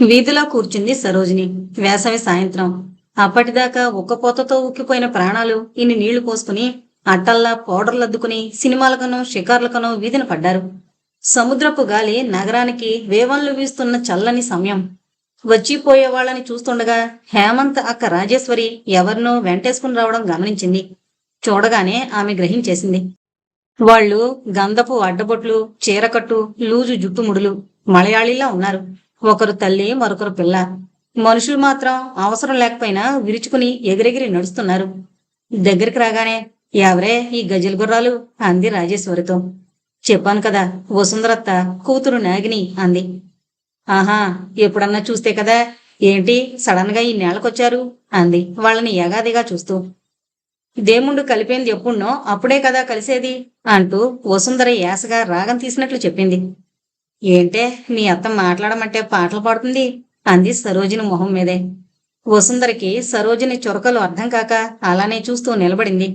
వీధిలో కూర్చుంది సరోజిని. వేసవి సాయంత్రం. అప్పటిదాకా ఉక్కపోతతో ఉక్కిపోయిన ప్రాణాలు ఇన్ని నీళ్ళు పోసుకుని అట్టల్లా పౌడర్లద్దుకుని సినిమాలకనో షికార్లకనో వీధిన పడ్డారు. సముద్రపు గాలి నగరానికి వేవంలు వీస్తున్న చల్లని సమయం. వచ్చిపోయే వాళ్ళని చూస్తుండగా హేమంత్ అక్క రాజేశ్వరి ఎవరినో వెంటేసుకుని రావడం గమనించింది. చూడగానే ఆమె గ్రహించేసింది. వాళ్ళు గంధపు అడ్డబొట్లు చీరకట్టు లూజు జుట్టుముడులు మలయాళీలా ఉన్నారు. ఒకరు తల్లి మరొకరు పిల్ల. మనుషులు మాత్రం అవసరం లేకపోయినా విరుచుకుని ఎగిరెగిరి నడుస్తున్నారు. దగ్గరికి రాగానే ఎవరే ఈ గజల్ గుర్రాలు అంది రాజేశ్వరితో. చెప్పాను కదా వసుంధరత్త కూతురు నాగిని అంది. ఆహా ఎప్పుడన్నా చూస్తే కదా ఏంటి సడన్గా ఈ నేలకొచ్చారు అంది వాళ్ళని యగాదిగా చూస్తూ. దేముండు కలిపేంది ఎప్పుడునో అప్పుడే కదా కలిసేది అంటూ వసుంధర యాసగా రాగం తీసినట్లు చెప్పింది. ఏంటే మీ అత్త మాట్లాడమంటే పాటలు పాడుతుంది? అంది సరోజిని మొహం మీదే. వసుందరికి సరోజిని చొరకలు అర్థం కాక అలానే చూస్తూ నిలబడింది.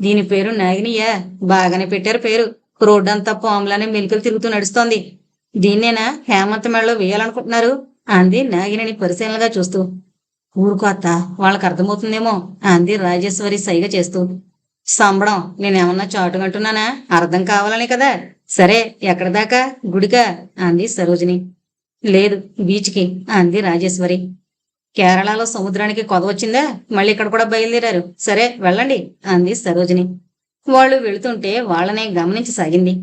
దీని పేరు నాగినియా. బాగానే పెట్టారు పేరు. రోడ్డంతా పాములానే మెలికలు తిరుగుతూ నడుస్తోంది. దీన్నేనా హేమంత మెడలో వేయాలనుకుంటున్నారు? అంది నాగిని పరిశీలనగా చూస్తూ. ఊరుకో అత్త వాళ్ళకి అర్థమవుతుందేమో అంది రాజేశ్వరి సైగ చేస్తూ. సంబడం నేనేమన్నా చాటుగంటున్నానా అర్థం కావాలనే కదా. సరే ఎక్కడ దాకా? గుడికా? అంది సరోజిని. లేదు బీచ్కి అంది రాజేశ్వరి. కేరళలో సముద్రానికి కొదవచ్చిందా మళ్ళీ ఇక్కడ కూడా బయలుదేరారు. సరే వెళ్ళండి అంది సరోజిని. వాళ్ళు వెళుతుంటే వాళ్ళనే గమనించసాగింది.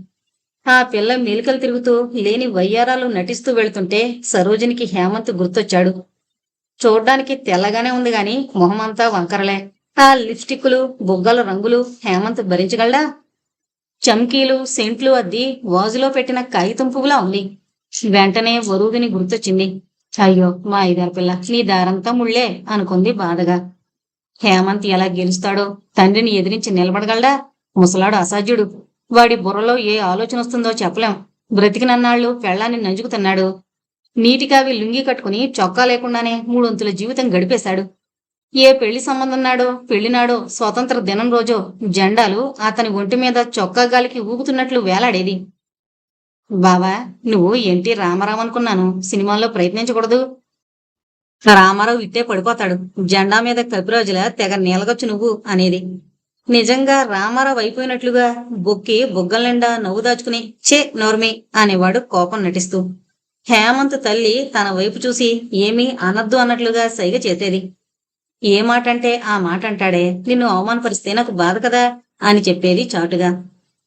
ఆ పిల్ల మెలికలు తిరుగుతూ లేని వయ్యారాలు నటిస్తూ వెళ్తుంటే సరోజినికి హేమంత్ గుర్తొచ్చాడు. చూడ్డానికి తెల్లగానే ఉంది గాని మొహమంతా వంకరలే. ఆ లిప్స్టిక్లు బుగ్గల రంగులు హేమంత్ భరించగలడా? చమ్కీలు సెంట్లు అద్ది వాజులో పెట్టిన కాగితం పువ్వులా ఉంది. వెంటనే వరువుని గుర్తొచ్చింది. అయ్యో మా ఐదారు పిల్ల నీ దారంతా ముళ్ళే అనుకుంది బాధగా. హేమంత్ ఎలా గెలుస్తాడో తండ్రిని ఎదిరించి నిలబడగలడా? ముసలాడు అసాధ్యుడు. వాడి బుర్రలో ఏ ఆలోచన వస్తుందో చెప్పలేం. బ్రతికినన్నాళ్ళు పెళ్ళాన్ని నంజుకుతున్నాడు నీటికావి లుంగి కట్టుకుని చొక్కా లేకుండానే మూడొంతుల జీవితం గడిపేశాడు. ఏ పెళ్ళి సంబంధం నాడో పెళ్ళినాడో స్వతంత్ర దినం రోజో జెండాలు అతని ఒంటి మీద చొక్కా గాలికి ఊగుతున్నట్లు వేలాడేది. బావా నువ్వు ఎన్టీ రామారావు అనుకున్నాను. సినిమాల్లో ప్రయత్నించకూడదు. రామారావు ఇట్టే పడిపోతాడు. జెండా మీద కపిరాజుల తెగ నీలగొచ్చు నువ్వు అనేది. నిజంగా రామారావు అయిపోయినట్లుగా బొక్కి బొగ్గల నిండా నవ్వు దాచుకుని చే నోర్మి అనేవాడు కోపం నటిస్తూ. హేమంత్ తల్లి తన వైపు చూసి ఏమీ అనద్దు అన్నట్లుగా సైగ చేసేది. ఏ మాట అంటే ఆ మాట అంటాడే నిన్ను అవమానపరిస్తే నాకు బాధ కదా అని చెప్పేది చాటుగా.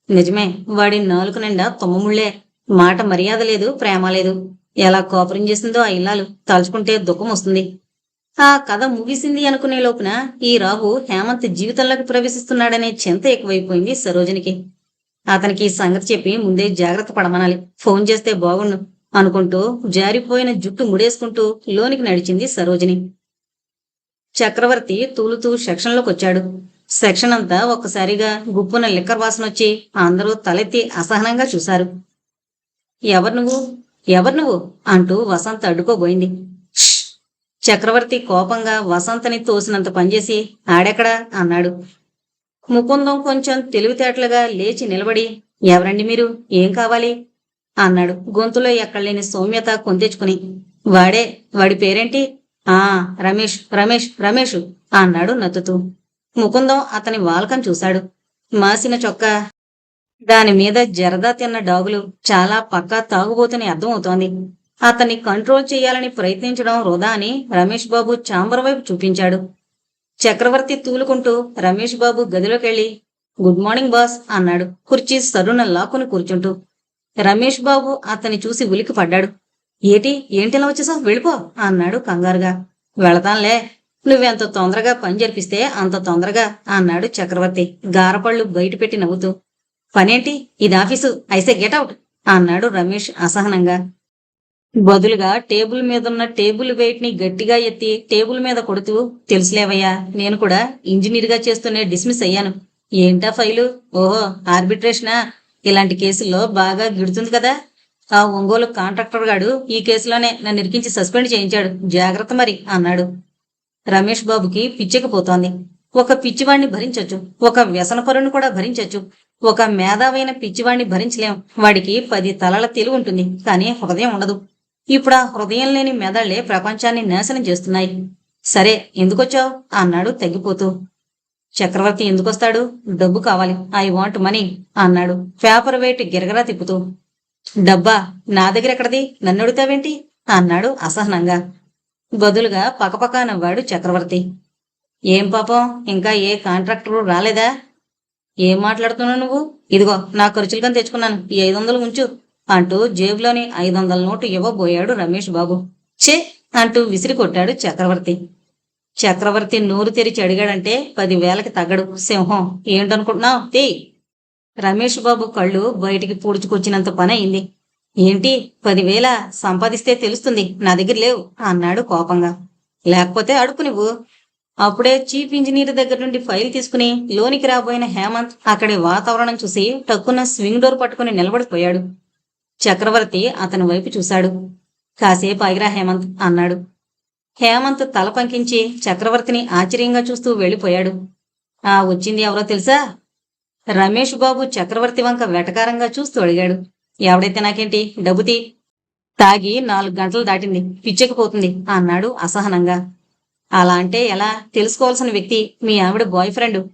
నిజమే వాడి నాలుగు నిండా తుమ్మముళ్ళే మాట మర్యాద లేదు ప్రేమ లేదు. ఎలా కోపరం చేసిందో ఆ ఇల్లాలు తలుచుకుంటే దుఃఖం వస్తుంది. ఆ కథ ముగిసింది అనుకునే లోపున ఈ రాహు హేమంత్ జీవితంలోకి ప్రవేశిస్తున్నాడనే చింత ఎక్కువైపోయింది సరోజనికి. అతనికి ఈ సంగతి చెప్పి ముందే జాగ్రత్త పడమనాలి. ఫోన్ చేస్తే బాగుండు అనుకుంటూ జారిపోయిన జుట్టు ముడేసుకుంటూ లోనికి నడిచింది సరోజిని. చక్రవర్తి తూలుతూ సెక్షన్లోకి వచ్చాడు సెక్షన్ అంతా ఒక్కసారిగా గుప్పున లిక్కర్ వాసన వచ్చి అందరూ తలెత్తి అసహనంగా చూశారు. ఎవరు నువ్వు? ఎవరు నువ్వు? అంటూ వసంత్ అడ్డుకోబోయింది. చక్రవర్తి కోపంగా వసంతని తోసినంత పనిచేసి ఆడెక్కడా? అన్నాడు. ముకుందం కొంచెం తెలివితేటలుగా లేచి నిలబడి ఎవరండి మీరు? ఏం కావాలి? అన్నాడు. గొంతులో ఎక్కడలేని సౌమ్యత కొంతెచ్చుకుని వాడే వాడి పేరేంటి? ఆ రమేష్ రమేష్ రమేష్ అన్నాడు నత్తుతూ ముకుందం అతని వాల్కం చూశాడు. మాసిన చొక్కా. దాని మీద జరదా తిన్న డాగులు చాలా పక్కా తాగుబోతుని అర్థమవుతోంది. అతన్ని కంట్రోల్ చేయాలని ప్రయత్నించడం వృధా అని రమేష్ బాబు చాంబర్ వైపు చూపించాడు. చక్రవర్తి తూలుకుంటూ రమేష్ బాబు గదిలోకెళ్ళి గుడ్ మార్నింగ్ బాస్ అన్నాడు. కుర్చీ సరున లాక్కుని కూర్చుంటూ. రమేష్ బాబు అతని చూసి ఉలికి పడ్డాడు ఏటి? ఏంటిలా వచ్చేసావు? వెళ్ళిపో అన్నాడు కంగారుగా. వెళతాంలే నువ్వెంత తొందరగా పని జరిపిస్తే అంత తొందరగా అన్నాడు చక్రవర్తి గారపళ్ళు బయటపెట్టి నవ్వుతూ. పనేంటి? ఇది ఆఫీసు ఐసే గెటౌట్ అన్నాడు రమేష్ అసహనంగా. బదులుగా టేబుల్ మీదున్న టేబుల్ వెయిట్ని గట్టిగా ఎత్తి టేబుల్ మీద కొడుతూ తెలుసులేవయ్యా నేను కూడా ఇంజనీర్గా చేస్తూనే డిస్మిస్ అయ్యాను. ఏంటా ఫైలు? ఓహో ఆర్బిట్రేషనా? ఇలాంటి కేసుల్లో బాగా గిడుతుంది కదా. ఆ ఒంగోలు కాంట్రాక్టర్ గాడు ఈ కేసులోనే నన్ను ఇరికించి సస్పెండ్ చేయించాడు. జాగ్రత్త మరి అన్నాడు. రమేష్ బాబుకి పిచ్చెక్కిపోతోంది. ఒక పిచ్చివాణ్ణి భరించొచ్చు. ఒక వ్యసనపరుని కూడా భరించొచ్చు. ఒక మేధావైన పిచ్చివాణ్ణి భరించలేం. వాడికి పది తలల తెలివి ఉంటుంది. కానీ హృదయం ఉండదు. ఇప్పుడు ఆ హృదయం లేని మెదళ్ళే ప్రపంచాన్ని నాశనం చేస్తున్నాయి. సరే ఎందుకొచ్చావు? అన్నాడు తగ్గిపోతూ. చక్రవర్తి ఎందుకొస్తాడు? డబ్బు కావాలి. ఐ వాంట్ మనీ అన్నాడు. పేపర్ వెయిట్ గిరగరా తిప్పుతూ. డబ్బా నా దగ్గర ఎక్కడది? నన్ను అడుగుతావేంటి? అన్నాడు అసహనంగా. బదులుగా పకపకా నవ్వాడు చక్రవర్తి. ఏం పాపం? ఇంకా ఏ కాంట్రాక్టరు రాలేదా? ఏం మాట్లాడుతున్నావు నువ్వు? ఇదిగో నా ఖర్చులుగా తెచ్చుకున్నాను. ఈ ఐదు వందలు ఉంచు అంటూ జేబులోని ఐదు వందల నోటు ఇవ్వబోయాడు రమేష్ బాబు. ఛే! అంటూ విసిరి కొట్టాడు చక్రవర్తి. చక్రవర్తి నోరు తెరిచి అడిగాడంటే పదివేలకి తగ్గడు. సింహం ఏంటనుకుంటున్నావు? తీ! రమేష్ బాబు కళ్ళు బయటికి పూడ్చుకొచ్చినంత పని అయింది ఏంటి? పదివేల సంపాదిస్తే తెలుస్తుంది. నా దగ్గర లేవు అన్నాడు కోపంగా. లేకపోతే అడుపు నువ్వు. అప్పుడే చీఫ్ ఇంజనీర్ దగ్గర నుండి ఫైల్ తీసుకుని లోనికి రాబోయిన హేమంత్ అక్కడి వాతావరణం చూసి టక్కున స్వింగ్ డోర్ పట్టుకుని నిలబడిపోయాడు. చక్రవర్తి అతని వైపు చూశాడు. కాసేపు ఆగిరా హేమంత్ అన్నాడు. హేమంత్ తల పంకించి చక్రవర్తిని ఆశ్చర్యంగా చూస్తూ వెళ్ళిపోయాడు. ఆ వచ్చింది ఎవరో తెలుసా? రమేష్ బాబు చక్రవర్తి వంక వెటకారంగా చూస్తూ అడిగాడు. ఎవడైతే నాకేంటి? డబ్బుతీ తాగి నాలుగు గంటలు దాటింది. పిచ్చెక్కిపోతుంది అన్నాడు అసహనంగా. అలా అంటే ఎలా? తెలుసుకోవాల్సిన వ్యక్తి మీ ఆవిడ బాయ్ ఫ్రెండ్.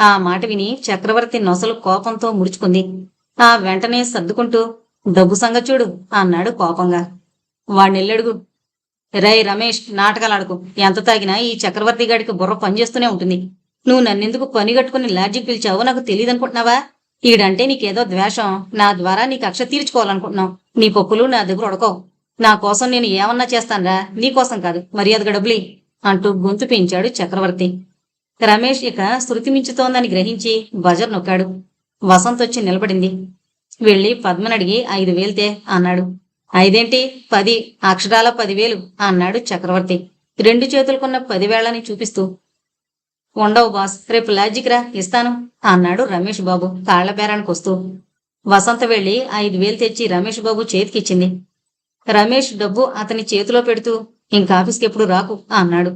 ఆ మాట విని చక్రవర్తి నొసలు కోపంతో ముడుచుకుంది. ఆ వెంటనే సర్దుకుంటూ డబ్బు సంగతి చూడు అన్నాడు కోపంగా. వాణ్ణెల్లడుగు. రే రమేష్ నాటకాలాడుకు ఎంత తాగినా ఈ చక్రవర్తి గాడికి బుర్ర పనిచేస్తూనే ఉంటుంది. నువ్వు నన్నెందుకు పని లాడ్జికి పిలిచావో నాకు తెలియదు అనుకుంటున్నావా ఈడంటే నీకేదో ద్వేషం. నా ద్వారా నీ కక్ష తీర్చుకోవాలనుకుంటున్నావు. నీ పప్పులు నా దగ్గర ఉడకవు. నా కోసం నేను ఏమన్నా చేస్తానరా? నీకోసం కాదు. మర్యాదగా డబ్బులి అంటూ గొంతు పెంచాడు చక్రవర్తి. రమేష్ ఇక శృతి మించుతోందని గ్రహించి బజర్ నొక్కాడు. వసంత్ వచ్చి నిలబడింది. వెళ్ళి పద్మనడిగి ఐదు వేలుతే అన్నాడు. ఐదేంటి? పది. అక్షరాల పదివేలు అన్నాడు చక్రవర్తి. రెండు చేతులకున్న పదివేళ్ళని చూపిస్తూ ఉండవు బాస్. రేపు లాజిక్ రా ఇస్తాను. అన్నాడు రమేష్ బాబు కాళ్ళపేరానికి వస్తూ. వసంత వెళ్ళి ఐదు వేలు తెచ్చి రమేష్ బాబు చేతికిచ్చింది. రమేష్ డబ్బు అతని చేతిలో పెడుతూ ఇంక ఆఫీస్కి ఎప్పుడు రాకు అన్నాడు.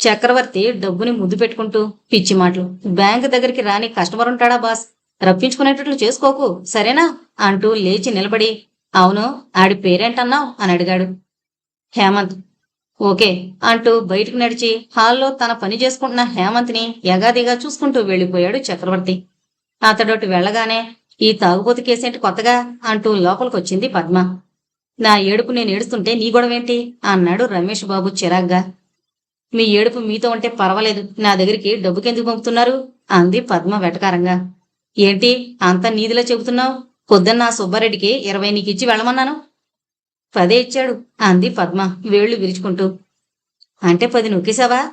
చక్రవర్తి డబ్బుని ముద్దు పెట్టుకుంటూ పిచ్చి మాటలు. బ్యాంక్ దగ్గరికి రాని కస్టమర్ ఉంటాడా బాస్? రప్పించుకునేటట్లు చేసుకోకు సరేనా? అంటూ లేచి నిలబడి అవును ఆడి పేరేంటన్నావు? అని అడిగాడు. హేమంత్ ఓకే అంటూ బయటకు నడిచి హాల్లో తన పని చేసుకుంటున్న హేమంత్ని యగాదిగా చూసుకుంటూ వెళ్ళిపోయాడు చక్రవర్తి. అతడోటి వెళ్ళగానే ఈ తాగుబోతు కేసేంటి కొత్తగా? అంటూ లోపలికొచ్చింది పద్మ. నా ఏడుపు నేను ఏడుస్తుంటే నీ గొడవేంటి? అన్నాడు రమేష్ బాబు చిరాగ్గా. మీ ఏడుపు మీతో ఉంటే పర్వాలేదు. నా దగ్గరికి డబ్బుకెందుకు పంపుతున్నారు? అంది పద్మ వెటకారంగా. ఏంటి అంత నీదిలో చెబుతున్నావు? పొద్దున్న సుబ్బారెడ్డికి ఇరవై నీకిచ్చి వెళ్ళమన్నాను. పదే ఇచ్చాడు. అంది పద్మ వేళ్ళు విరుచుకుంటూ. అంటే పది నొక్కేశావా?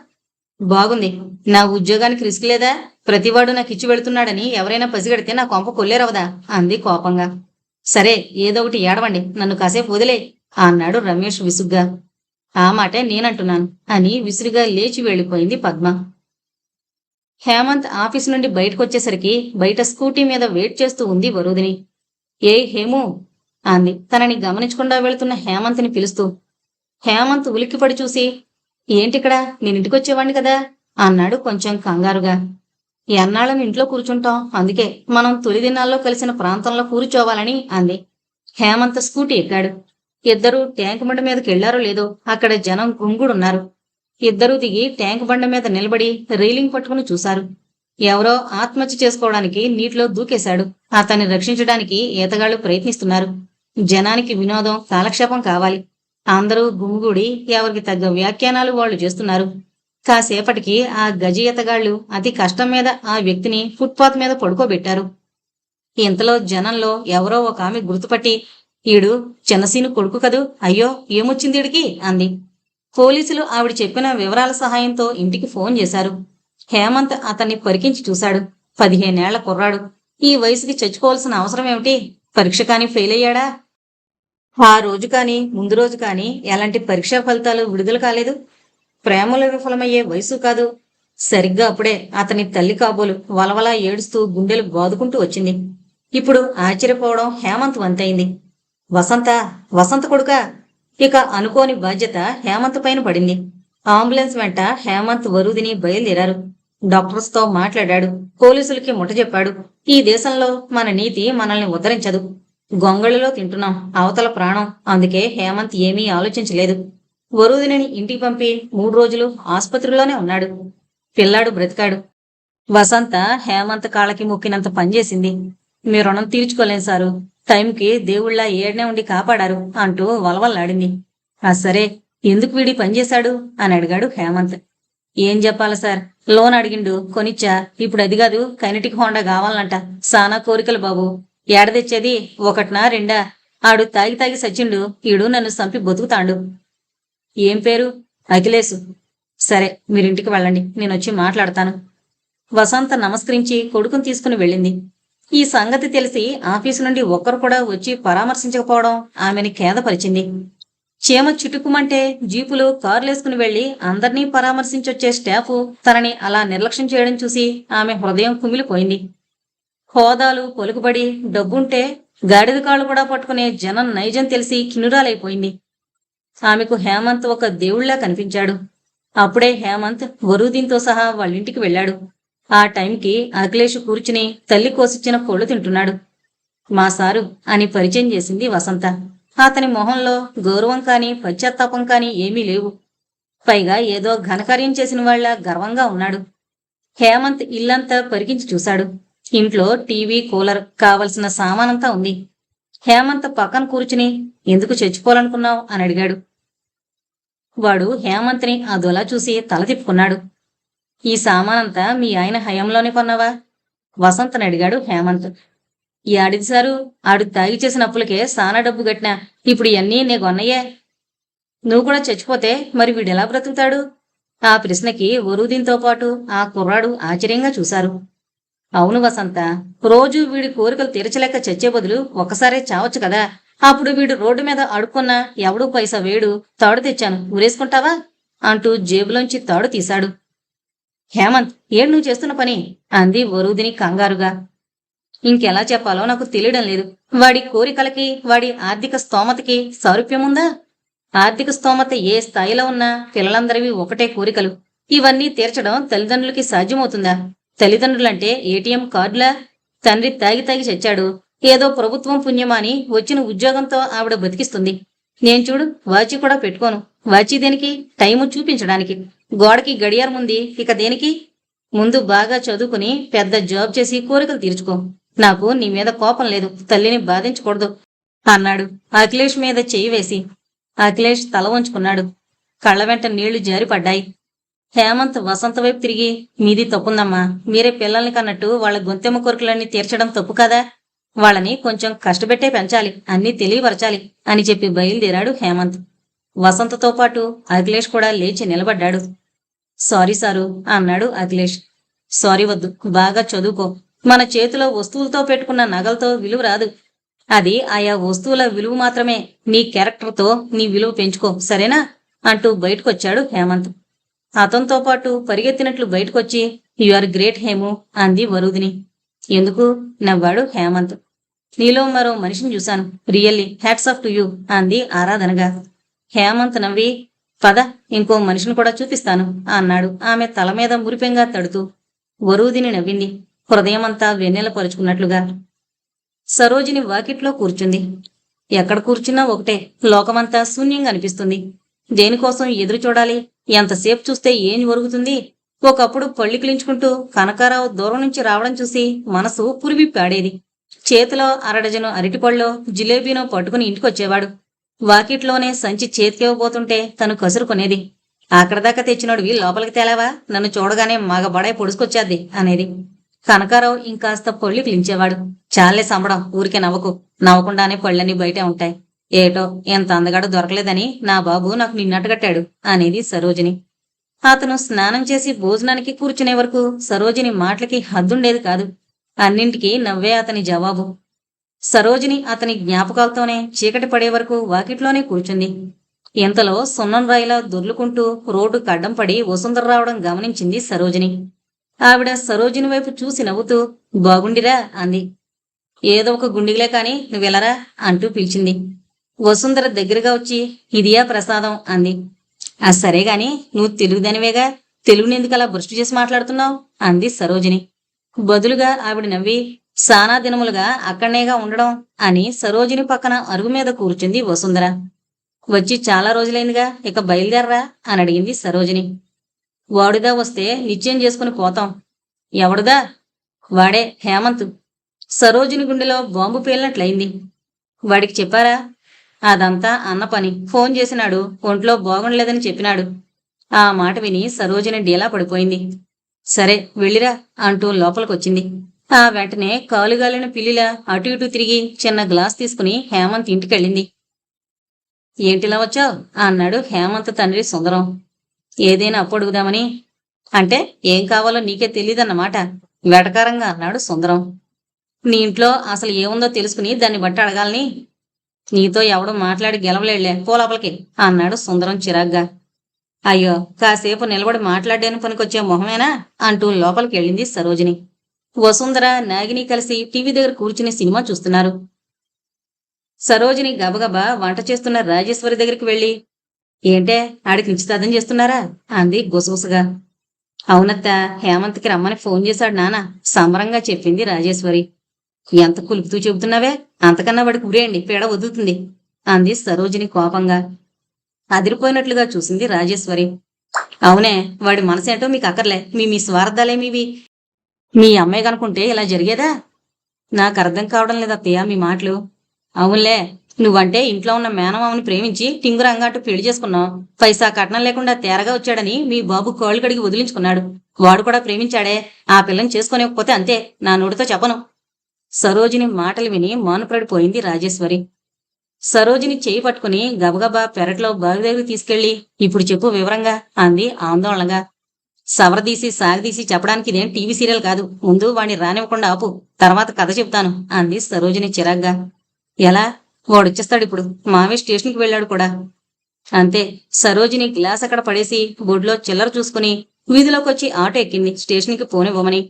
బాగుంది. నా ఉద్యోగానికి రిస్క్ లేదా? ప్రతివాడు నాకు ఇచ్చి వెళుతున్నాడని ఎవరైనా పసిగడితే నా కొంప కొల్లేరవదా? అంది కోపంగా. సరే ఏదో ఒకటి ఏడవండి. నన్ను కాసేపు వదిలే అన్నాడు రమేష్ విసుగ్గా. ఆ మాటే నేనంటున్నాను అని విసురుగా లేచి వెళ్ళిపోయింది పద్మ. హేమంత్ ఆఫీస్ నుండి బయటకొచ్చేసరికి బయట స్కూటీ మీద వెయిట్ చేస్తూ ఉంది వరుదిని. ఏ హేము? అంది. తనని గమనించకుండా వెళుతున్న హేమంత్ని పిలుస్తూ హేమంత్ ఉలిక్కిపడి చూసి ఏంటిక్కడ? నేను ఇంటికొచ్చేవాణ్ణి కదా? అన్నాడు కొంచెం కంగారుగా. ఎన్నాళ్ళని ఇంట్లో కూర్చుంటాం. అందుకే మనం తొలి దినాల్లో కలిసిన ప్రాంతంలో కూర్చోవాలని అంది. హేమంత్ స్కూటీ ఎక్కాడు. ఇద్దరూ ట్యాంక్ బండ మీదకి వెళ్ళారో లేదో అక్కడ జనం గుంగుడున్నారు. ఇద్దరూ దిగి ట్యాంక్ బండ మీద నిలబడి రైలింగ్ పట్టుకుని చూశారు. ఎవరో ఆత్మహత్య చేసుకోవడానికి నీటిలో దూకేశాడు. అతన్ని రక్షించడానికి ఈతగాళ్ళు ప్రయత్నిస్తున్నారు. జనానికి వినోదం కాలక్షేపం కావాలి. అందరూ గుమిగూడి ఎవరికి తగ్గ వ్యాఖ్యానాలు వాళ్ళు చేస్తున్నారు. కాసేపటికి ఆ గజయతగాళ్ళు అతి కష్టం మీద ఆ వ్యక్తిని ఫుట్పాత్ మీద పడుకోబెట్టారు. ఇంతలో జనంలో ఎవరో ఒక ఆమె గుర్తుపట్టి ఈడు చిన్నసీను కొడుకు కదూ? అయ్యో ఏమొచ్చింది ఈడికి? అంది. పోలీసులు ఆవిడ చెప్పిన వివరాల సహాయంతో ఇంటికి ఫోన్ చేశారు. హేమంత్ అతన్ని పరికించి చూశాడు. పదిహేనేళ్ళ కుర్రాడు. ఈ వయసుకి చచ్చుకోవాల్సిన అవసరం ఏమిటి? పరీక్ష కాని ఫెయిల్ అయ్యాడా? ఆ రోజు కానీ ముందు రోజు కానీ ఎలాంటి పరీక్షా ఫలితాలు విడుదల కాలేదు. ప్రేమలో విఫలమయ్యే వయసు కాదు. సరిగ్గా అప్పుడే అతని తల్లి కాబోలు వలవలా ఏడుస్తూ గుండెలు బాదుకుంటూ వచ్చింది. ఇప్పుడు ఆశ్చర్యపోవడం హేమంత్ వంతైంది వసంత వసంత కొడుక! ఇక అనుకోని బాధ్యత హేమంత్ పైన పడింది. అంబులెన్స్ వెంట హేమంత్ వరుదిని బయలుదేరారు. డాక్టర్స్తో మాట్లాడాడు. పోలీసులకి ముట్ట చెప్పాడు. ఈ దేశంలో మన నీతి మనల్ని ఉద్ధరించదు. గొంగళిలో తింటున్నాం. అవతల ప్రాణం. అందుకే హేమంత్ ఏమీ ఆలోచించలేదు. వరుదిని ఇంటికి పంపి మూడు రోజులు ఆసుపత్రిలోనే ఉన్నాడు. పిల్లాడు బ్రతికాడు. వసంత హేమంత్ కాళ్ళకి మొక్కినంత పనిచేసింది మీ రుణం తీర్చుకోలేం సారు. టైంకి దేవుళ్ళ ఏడనే ఉండి కాపాడారు అంటూ వలవల్లాడింది. ఆ సరే ఎందుకు వీడి పనిచేశాడు అని అడిగాడు హేమంత్. ఏం చెప్పాలి సార్? లోన్ అడిగిండు కొనిచ్చా. ఇప్పుడు అది కాదు కైనటిక్ హోండా కావాలంట. సానా కోరికలు బాబు. ఏడ తెచ్చేది? ఒకటినా రెండా? ఆడు తాగి తాగి సచ్చిండు ఈడు నన్ను సంపి బతుకుతాండు. ఏం పేరు? అఖిలేశు. సరే మీరింటికి వెళ్ళండి. నేను వచ్చి మాట్లాడతాను. వసంత నమస్కరించి కొడుకుని తీసుకుని వెళ్ళింది. ఈ సంగతి తెలిసి ఆఫీసు నుండి ఒక్కరు కూడా వచ్చి పరామర్శించకపోవడం ఆమెని ఖేదపరిచింది. చీమ చుట్టుకుమంటే జీపులు కార్లేసుకుని వెళ్ళి అందర్నీ పరామర్శించొచ్చే స్టాఫ్ తనని అలా నిర్లక్ష్యం చేయడం చూసి ఆమె హృదయం కుమిలిపోయింది. హోదాలు పొలుకుబడి డబ్బుంటే గాడిద కాళ్ళు కూడా పట్టుకునే జనం నైజం తెలిసి కిన్నురాలైపోయింది. ఆమెకు హేమంత్ ఒక దేవుళ్ళా కనిపించాడు. అప్పుడే హేమంత్ వరుదీన్తో సహా వాళ్ళింటికి వెళ్ళాడు. ఆ టైంకి అఖిలేష్ కూర్చుని తల్లి కోసిచ్చిన కోళ్ళు తింటున్నాడు. మా సారు అని పరిచయం చేసింది వసంత. అతని మొహంలో గౌరవం కాని పశ్చాత్తాపం కాని ఏమీ లేవు. పైగా ఏదో ఘనకార్యం చేసిన వాళ్ళ గర్వంగా ఉన్నాడు. హేమంత్ ఇల్లంతా పరికించి చూశాడు. ఇంట్లో టీవీ కూలర్ కావలసిన సామానంతా ఉంది. హేమంత్ పక్కన కూర్చుని ఎందుకు చచ్చిపోవాలనుకున్నావు? అని అడిగాడు. వాడు హేమంత్ని అదోలా చూసి తల తిప్పుకున్నాడు. ఈ సామానంతా మీ ఆయన హయంలోనే కొన్నావా? వసంతని అడిగాడు హేమంత్. ఈ ఆడిది సారు? ఆడు తాగి చేసిన అప్పులకే సానా డబ్బు కట్టినా. ఇప్పుడు ఇవన్నీ నే కొన్నయ్యే. నువ్వు కూడా చచ్చిపోతే మరి వీడెలా బ్రతుకుతాడు? ఆ ప్రశ్నకి వరుదీన్తో పాటు ఆ కుర్రాడు ఆశ్చర్యంగా చూశారు. అవును వసంత రోజు వీడి కోరికలు తీర్చలేక చచ్చే బదులు ఒక్కసారే చావచ్చు కదా. అప్పుడు వీడు రోడ్డు మీద అడుక్కున్నా ఎవడూ పైసా వేడు తాడు తెచ్చాను ఊరేసుకుంటావా? అంటూ జేబులోంచి తాడు తీశాడు. హేమంత్ ఏడు నువ్వు చేస్తున్న పని? అంది వరుదిని కంగారుగా. ఇంకెలా చెప్పాలో నాకు తెలియడం లేదు. వాడి కోరికలకి వాడి ఆర్థిక స్తోమతకి సారూప్యముందా? ఆర్థిక స్తోమత ఏ స్థాయిలో ఉన్నా పిల్లలందరివి ఒకటే కోరికలు. ఇవన్నీ తీర్చడం తల్లిదండ్రులకి సాధ్యమవుతుందా? తల్లిదండ్రులంటే ఏటీఎం కార్డులా? తండ్రి తాగి తాగి చచ్చాడు. ఏదో ప్రభుత్వం పుణ్యమాని వచ్చిన ఉద్యోగంతో ఆవిడ బతికిస్తుంది. నేను చూడు వాచి కూడా పెట్టుకోను. వాచి దేనికి? టైము చూపించడానికి. గోడకి గడియారం ఉంది. ఇక దేనికి? ముందు బాగా చదువుకుని పెద్ద జాబ్ చేసి కోరికలు తీర్చుకో. నాకు నీ మీద కోపం లేదు. తల్లిని బాధించకూడదు అన్నాడు. అఖిలేష్ మీద చెయ్యి వేసి. అఖిలేష్ తల వంచుకున్నాడు. కళ్ళ వెంట నీళ్ళు జారిపడ్డాయి. హేమంత్ వసంత వైపు తిరిగి మీది తప్పుందమ్మా. మీరే పిల్లల్ని కన్నట్టు వాళ్ళ గొంతెమ్మ కోరికలన్నీ తీర్చడం తప్పు కదా? వాళ్ళని కొంచెం కష్టపెట్టే పెంచాలి. అన్నీ తెలియపరచాలి అని చెప్పి బయలుదేరాడు హేమంత్. వసంతతో పాటు అఖిలేష్ కూడా లేచి నిలబడ్డాడు. సారీ సారు అన్నాడు అఖిలేష్. సారీ వద్దు. బాగా చదువుకో. మన చేతిలో వస్తువులతో పెట్టుకున్న నగలతో విలువ రాదు. అది ఆయా వస్తువుల విలువ మాత్రమే. నీ క్యారెక్టర్తో నీ విలువ పెంచుకో. సరేనా? అంటూ బయటకొచ్చాడు హేమంత్. అతనితో పాటు పరిగెత్తినట్లు బయటకొచ్చి యు ఆర్ గ్రేట్ హేము అంది వరుదిని. ఎందుకు? నవ్వాడు హేమంత్. నీలో మరో మనిషిని చూశాను. Really hats off to you అంది ఆరాధనగా. హేమంత్ నవ్వి పద ఇంకో మనిషిని కూడా చూపిస్తాను అన్నాడు ఆమె తల మీద మురిపెంగా తడుతూ. వరుదిని నవ్వింది. హృదయమంతా వెన్నెల పరుచుకున్నట్లుగా. సరోజిని వాకిట్లో కూర్చుంది. ఎక్కడ కూర్చున్నా ఒకటే లోకమంతా శూన్యంగా అనిపిస్తుంది. దేనికోసం ఎదురు చూడాలి? ఎంతసేపు చూస్తే ఏం ఒరుగుతుంది? ఒకప్పుడు పళ్ళికిలించుకుంటూ కనకారావు దూరం నుంచి రావడం చూసి మనసు పురివి పాడేది చేతిలో అరడజను అరటిపళ్ళో జిలేబీనో పట్టుకుని ఇంటికొచ్చేవాడు. వాకిట్లోనే సంచి చేతికివ్వబోతుంటే తను కసురుకునేది. అక్కడదాకా తెచ్చినోడివి లోపలికి తేలావా? నన్ను చూడగానే మగ బడాయి పొడుచుకొచ్చేద్ది అనేది. కనకారావు ఇంకాస్త పళ్ళు పిలించేవాడు చాలే సంబడం ఊరికే నవ్వకు. నవ్వకుండానే పళ్ళన్నీ బయటే ఉంటాయి. ఏటో ఎంత అందగాడు దొరకలేదని నా బాబు నాకు నిన్నట్టుగట్టాడు అనేది సరోజిని. అతను స్నానం చేసి భోజనానికి కూర్చునే వరకు సరోజిని మాటలకి హద్దుండేది కాదు. అన్నింటికీ నవ్వే అతని జవాబు. సరోజిని అతని జ్ఞాపకాలతోనే చీకటి పడే వరకు వాకిట్లోనే కూర్చుంది. ఇంతలో సున్నం రాయిలా దొర్లుకుంటూ రోడ్డు కడ్డం పడి వసుంధర రావడం గమనించింది సరోజిని. ఆవిడ సరోజిని వైపు చూసి నవ్వుతూ బాగుండిరా అంది. ఏదో ఒక గుండిగిలే కాని నువ్వెలరా? అంటూ పిలిచింది. వసుంధర దగ్గరగా వచ్చి ఇదియా ప్రసాదం అంది. ఆ సరే గాని నువ్వు తెలుగుదనివేగా తెలుగుని ఎందుకు అలా భ్రష్టు చేసి మాట్లాడుతున్నావు? అంది సరోజిని. బదులుగా ఆవిడ నవ్వి సానా దినములుగా అక్కడనేగా ఉండడం అని సరోజిని పక్కన అరుగు మీద కూర్చుంది వసుంధర. వచ్చి చాలా రోజులైందిగా ఇక బయలుదేరరా? అని అడిగింది సరోజిని. వాడుదా వస్తే నిశ్చయం చేసుకుని పోతాం. ఎవడుదా? వాడే హేమంత్. సరోజిని గుండెలో బాంబు పేలినట్లయింది. వాడికి చెప్పారా? అదంతా అన్న పని. ఫోన్ చేసినాడు. ఒంట్లో బాగుండలేదని చెప్పినాడు. ఆ మాట విని సరోజిని డీలా పడిపోయింది. సరే వెళ్ళిరా అంటూ లోపలికొచ్చింది. ఆ వెంటనే కాలుగాలిన పిల్లిలా అటు ఇటు తిరిగి చిన్న గ్లాస్ తీసుకుని హేమంత్ ఇంటికెళ్ళింది. ఏంటిలా వచ్చావు? అన్నాడు హేమంత్ తండ్రి సుందరం. ఏదైనా అప్పు అడుగుదామని. అంటే ఏం కావాలో నీకే తెలియదన్నమాట వెటకారంగా అన్నాడు సుందరం. నీ ఇంట్లో అసలు ఏముందో తెలుసుకుని దాన్ని బట్టి అడగాలని నీతో ఎవడు మాట్లాడి గెలవలేళ్ళే పోలోపలికి అన్నాడు సుందరం చిరాగ్గా. అయ్యో కాసేపు నిలబడి మాట్లాడడానికి పనికొచ్చే మొహమేనా? అంటూ లోపలికి వెళ్ళింది సరోజిని. వసుంధర నాగిని కలిసి టీవీ దగ్గర కూర్చుని సినిమా చూస్తున్నారు. సరోజిని గబగబా వంట చేస్తున్న రాజేశ్వరి దగ్గరికి వెళ్ళి ఏంటే ఆడికి నిశ్చితార్థం చేస్తున్నారా? అంది గుసగుసగా. అవునత్త హేమంత్కి రమ్మని ఫోన్ చేశాడు నాన్న. సంబరంగా చెప్పింది రాజేశ్వరి. ఎంత కులుపుతూ చెబుతున్నావే? అంతకన్నా వాడికి ఉరేయండి పీడ వదులుతుంది అంది సరోజిని కోపంగా. అదిరిపోయినట్లుగా చూసింది రాజేశ్వరి. అవునే వాడి మనసేంటో మీకు అక్కర్లే మీ మీ స్వార్థాలేమివి మీ అమ్మాయి కనుకుంటే ఇలా జరిగేదా? నాకు అర్థం కావడం లేదత్తయ్య మీ మాటలు. అవునులే నువ్వంటే ఇంట్లో ఉన్న మేనమామని ప్రేమించి టింగు అంటూ పెళ్ళి చేసుకున్నావు. పైసా కట్నం లేకుండా తేరగా వచ్చాడని మీ బాబు కోళ్ళు కడిగి వదిలించుకున్నాడు. వాడు కూడా ప్రేమించాడే ఆ పిల్లని చేసుకోలేకపోతే అంతే నా నోటితో చెప్పను. సరోజిని మాటలు విని మౌనపడిపోయింది రాజేశ్వరి. సరోజిని చేయి పట్టుకుని గబగబా పెరట్లో బావి దగ్గరికి తీసుకెళ్ళి ఇప్పుడు చెప్పు వివరంగా అంది ఆందోళనగా. సవరదీసి సాగదీసి చెప్పడానికి ఇదేం టీవీ సీరియల్ కాదు. ముందు వాణ్ణి రానివ్వకుండా ఆపు తర్వాత కథ చెప్తాను అంది సరోజిని చిరాగ్గా. ఎలా? వాడొచ్చేస్తాడు ఇప్పుడు. మావే స్టేషన్కి వెళ్ళాడు కూడా. అంతే. సరోజిని గ్లాస్ అక్కడ పడేసి బొడ్లో చిల్లర చూసుకుని వీధిలోకి వచ్చి ఆటో ఎక్కింది. స్టేషన్కి పోనివ్వమని.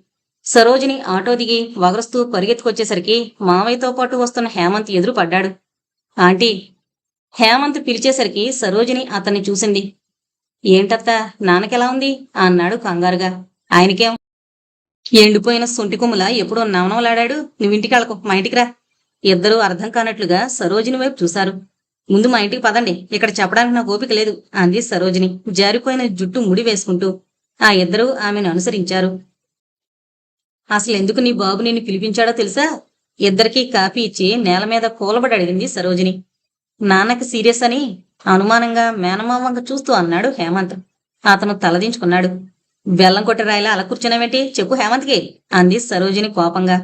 సరోజిని ఆటో దిగి వగరుస్తూ పరిగెత్తుకొచ్చేసరికి మావయ్యతో పాటు వస్తున్న హేమంత్ ఎదురు పడ్డాడు ఆంటీ హేమంత్ పిలిచేసరికి సరోజిని అతన్ని చూసింది. ఏంటత్తా నాన్నకెలా ఉంది? అన్నాడు కంగారుగా. ఆయనకేం? ఎండిపోయిన సొంటి కొమ్ముల ఎప్పుడో నవనవలాడాడు? నువ్వింటికి వెళ్ళకు మా ఇంటికి రా. ఇద్దరూ అర్థం కానట్లుగా సరోజిని వైపు చూశారు. ముందు మా ఇంటికి పదండి ఇక్కడ చెప్పడానికి నాకు ఓపిక లేదు అంది సరోజిని జారిపోయిన జుట్టు ముడి వేసుకుంటూ. ఆ ఇద్దరూ ఆమెను అనుసరించారు. అసలు ఎందుకు నీ బాబు నిన్ను పిలిపించాడో తెలుసా? ఇద్దరికీ కాఫీ ఇచ్చి నేల మీద కూలబడి అడిగింది సరోజిని. నాన్నకి సీరియస్ అని అనుమానంగా మేనమావంక చూస్తూ అన్నాడు హేమంత్. అతను తలదించుకున్నాడు. బెల్లం కొట్టి అలా కూర్చున్నావేంటి? చెప్పు హేమంత్కి అంది సరోజిని కోపంగా.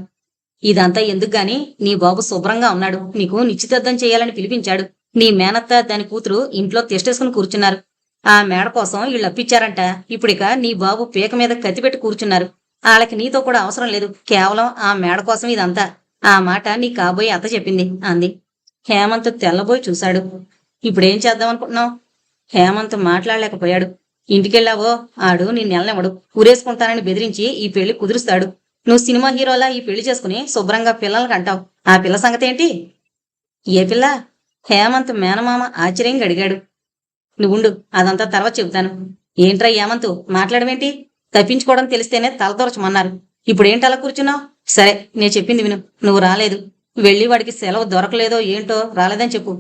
ఇదంతా ఎందుకు గాని? నీ బాబు శుభ్రంగా ఉన్నాడు. నీకు నిశ్చితార్థం చేయాలని పిలిపించాడు. నీ మేనత్త దాని కూతురు ఇంట్లో తిష్టేసుకుని కూర్చున్నారు. ఆ మేడ కోసం వీళ్ళు అప్పిచ్చారంట. ఇప్పుడిక నీ బాబు పీక మీద కత్తిపెట్టి కూర్చున్నారు. వాళ్ళకి నీతో కూడా అవసరం లేదు. కేవలం ఆ మేడ కోసం ఇదంతా. ఆ మాట నీ కాబోయే అత్త చెప్పింది అంది. హేమంత్ తెల్లబోయి చూశాడు. ఇప్పుడేం చేద్దాం అనుకుంటున్నావు? హేమంత్ మాట్లాడలేకపోయాడు. ఇంటికెళ్ళావో? ఆడు నీ నెలనెవడు? ఊరేసుకుంటానని బెదిరించి ఈ పెళ్ళి కుదురుస్తాడు. నువ్వు సినిమా హీరోలా ఈ పెళ్ళి చేసుకుని శుభ్రంగా పిల్లలకు అంటావు ఆ పిల్ల సంగతి ఏంటి ఏ పిల్ల? హేమంత్ మేనమామ ఆశ్చర్యంగా అడిగాడు. నువ్వుండు అదంతా తర్వాత చెబుతాను. ఏంట్రా హేమంత్? మాట్లాడమేంటి? తప్పించుకోవడం తెలిస్తేనే తలదొరచమన్నారు ఇప్పుడేంటి అలా కూర్చున్నావు? సరే నేను చెప్పింది విను. నువ్వు రాలేదు. వెళ్ళి వాడికి సెలవు దొరకలేదో ఏంటో రాలేదని చెప్పు.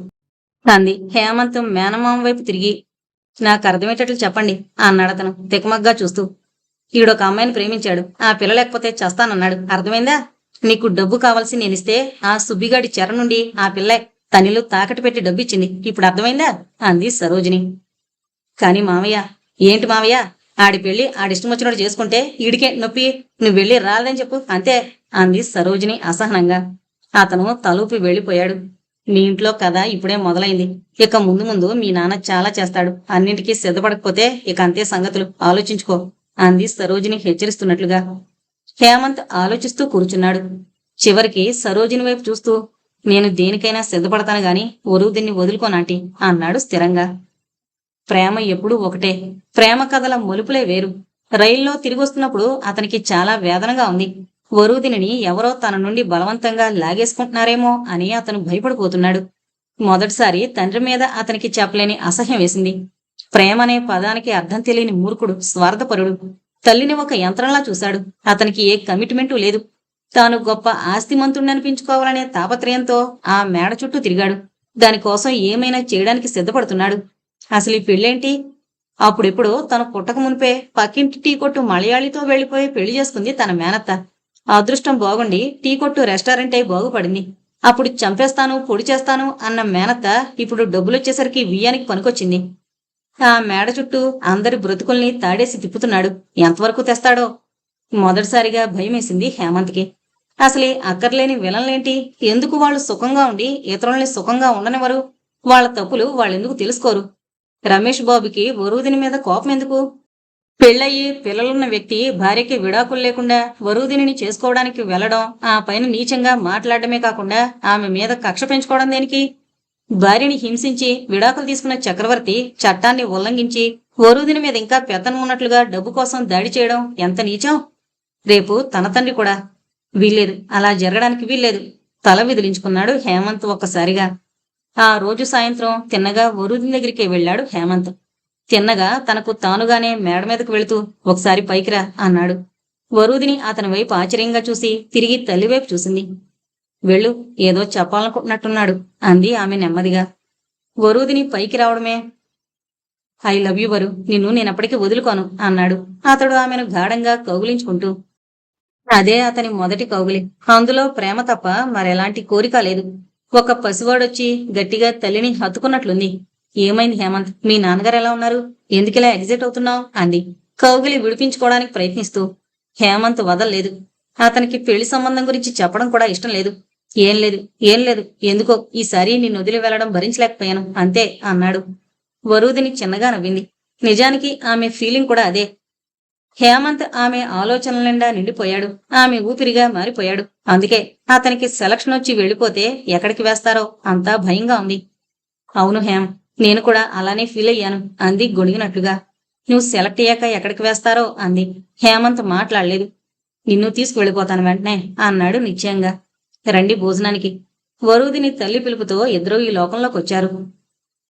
అంది. హేమంత్ మేనమామ వైపు తిరిగి నాకు అర్థమయ్యేటట్లు చెప్పండి అన్నాడు అతను తికమగ్గా చూస్తూ. ఈడొక అమ్మాయిని ప్రేమించాడు. ఆ పిల్ల లేకపోతే చేస్తానన్నాడు. అర్థమైందా? నీకు డబ్బు కావాల్సి నేనిస్తే ఆ సుబ్బిగాడి చెర నుండి ఆ పిల్ల తనిలు తాకట్టు పెట్టి డబ్బిచ్చింది. ఇప్పుడు అర్థమైందా? అంది సరోజిని. కాని మావయ్య ఏంటి మావయ్య ఆడి పెళ్ళి ఆడిష్టం వచ్చినట్టు చేసుకుంటే ఈడికే నొప్పి నువ్వు వెళ్ళి రాలేదని చెప్పు. అంతే అంది సరోజిని అసహనంగా. అతను తలూపి వెళ్ళిపోయాడు. మీ ఇంట్లో కథ ఇప్పుడే మొదలైంది. ఇక ముందు ముందు మీ నాన్న చాలా చేస్తాడు. అన్నింటికీ సిద్ధపడకపోతే ఇక అంతే సంగతులు. ఆలోచించుకో అంది సరోజిని హెచ్చరిస్తున్నట్లుగా. హేమంత్ ఆలోచిస్తూ కూర్చున్నాడు. చివరికి సరోజిని వైపు చూస్తూ నేను దేనికైనా సిద్ధపడతాను గాని ఒరువు దీన్ని వదులుకోనాంటి అన్నాడు స్థిరంగా. ప్రేమ ఎప్పుడూ ఒకటే. ప్రేమ కథల మొలుపులే వేరు. రైల్లో తిరిగొస్తున్నప్పుడు అతనికి చాలా వేదనగా ఉంది. వరుదిని ఎవరో తన నుండి బలవంతంగా లాగేసుకుంటున్నారేమో అని అతను భయపడిపోతున్నాడు. మొదటిసారి తండ్రి మీద అతనికి చెప్పలేని అసహ్యం వేసింది. ప్రేమ అనే పదానికి అర్థం తెలియని మూర్ఖుడు స్వార్థపరుడు. తల్లిని ఒక యంత్రంలా చూశాడు. అతనికి ఏ కమిట్మెంటు లేదు. తాను గొప్ప ఆస్తిమంతుణ్ణనిపించుకోవాలనే తాపత్రయంతో ఆ మేడ చుట్టూ తిరిగాడు. దానికోసం ఏమైనా చేయడానికి సిద్ధపడుతున్నాడు. అసలు ఈ పెళ్ళేంటి? అప్పుడెప్పుడు తన పుట్టక మునిపే పక్కింటి టీ కొట్టు మలయాళితో వెళ్ళిపోయి పెళ్ళి చేసుకుంది తన మేనత్త. అదృష్టం బాగుండి టీ కొట్టు రెస్టారెంట్ అయి బాగుపడింది. అప్పుడు చంపేస్తాను పొడి చేస్తాను అన్న మేనత్త ఇప్పుడు డబ్బులొచ్చేసరికి వియ్యానికి పనికొచ్చింది. ఆ మేడ చుట్టూ అందరి బ్రతుకుల్ని తాడేసి తిప్పుతున్నాడు. ఎంతవరకు తెస్తాడో? మొదటిసారిగా భయమేసింది హేమంత్కి. అసలే అక్కర్లేని విలన్లేంటి? ఎందుకు వాళ్ళు సుఖంగా ఉండి ఇతరుల్ని సుఖంగా ఉండనివ్వరు? వాళ్ళ తప్పులు వాళ్ళెందుకు తెలుసుకోరు? రమేష్ బాబుకి వరూదిని మీద కోపం ఎందుకు? పెళ్ళయి పిల్లలున్న వ్యక్తి భార్యకి విడాకులు లేకుండా వరూదిని చేసుకోవడానికి వెళ్ళడం ఆ పైన నీచంగా మాట్లాడమే కాకుండా ఆమె మీద కక్ష పెంచుకోవడం దేనికి? భార్యని హింసించి విడాకులు తీసుకున్న చక్రవర్తి చట్టాన్ని ఉల్లంఘించి వరుదిని మీద ఇంకా పెత్తనం ఉన్నట్లుగా డబ్బు కోసం దాడి చేయడం ఎంత నీచం? రేపు తన తండ్రి కూడా. వీల్లేదు. అలా జరగడానికి వీల్లేదు. తల విదిలించుకున్నాడు హేమంత్ ఒక్కసారిగా. ఆ రోజు సాయంత్రం తిన్నగా వరుదిని దగ్గరికి వెళ్ళాడు హేమంత్. తిన్నగా తనకు తానుగానే మేడ మీదకు వెళుతూ ఒకసారి పైకిరా అన్నాడు. వరుదిని అతని వైపు ఆశ్చర్యంగా చూసి తిరిగి తల్లివైపు చూసింది. వెళ్ళు ఏదో చెప్పాలనుకుంటున్నట్టున్నాడు అంది ఆమె నెమ్మదిగా. వరుదిని పైకి రావడమే. ఐ లవ్ యు వరు నిన్ను నేనప్పటికీ వదులుకోను అన్నాడు. అతడు ఆమెను గాఢంగా కౌగులించుకుంటూ. అదే అతని మొదటి కౌగులి. అందులో ప్రేమ తప్ప మరెలాంటి కోరిక లేదు. ఒక పసివాడొచ్చి గట్టిగా తల్లిని హత్తుకున్నట్లుంది. ఏమైంది హేమంత్? మీ నాన్నగారు ఎలా ఉన్నారు? ఎందుకిలా ఎగ్జిట్ అవుతున్నావు? అంది. కౌగిలి విడిపించుకోవడానికి ప్రయత్నిస్తూ. హేమంత్ వదలలేదు. అతనికి పెళ్ళి సంబంధం గురించి చెప్పడం కూడా ఇష్టం లేదు. ఏం లేదు ఏం లేదు. ఎందుకో ఈసారి నిన్ను వదిలి వెళ్ళడం భరించలేకపోయాను. అంతే అన్నాడు. వరూదిని చిన్నగా నవ్వింది. నిజానికి ఆమె ఫీలింగ్ కూడా అదే. హేమంత్ ఆమె ఆలోచనల నిండా నిండిపోయాడు. ఆమె ఊపిరిగా మారిపోయాడు. అందుకే అతనికి సెలక్షన్ వచ్చి వెళ్ళిపోతే ఎక్కడికి వేస్తారో అంతా భయంగా ఉంది. అవును హేమ్ నేను కూడా అలానే ఫీల్ అయ్యాను అంది గొణిగినట్లుగా. నువ్వు సెలెక్ట్ అయ్యాక ఎక్కడికి వేస్తారో అంది. హేమంత్ మాట్లాడలేదు. నిన్ను తీసుకువెళ్ళిపోతాను వెంటనే అన్నాడు నిశ్చయంగా. రండి భోజనానికి. వరుదిని తల్లి పిలుపుతో ఇద్దరూ ఈ లోకంలోకి వచ్చారు.